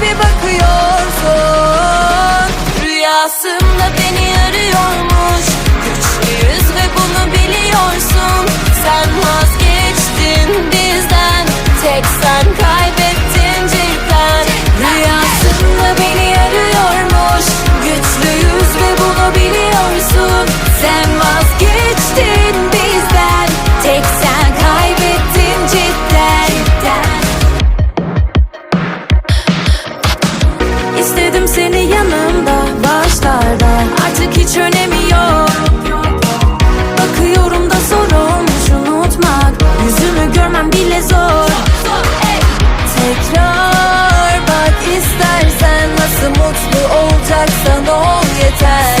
gibi bakıyorsun. Rüyasında beni arıyormuş 在骚动也在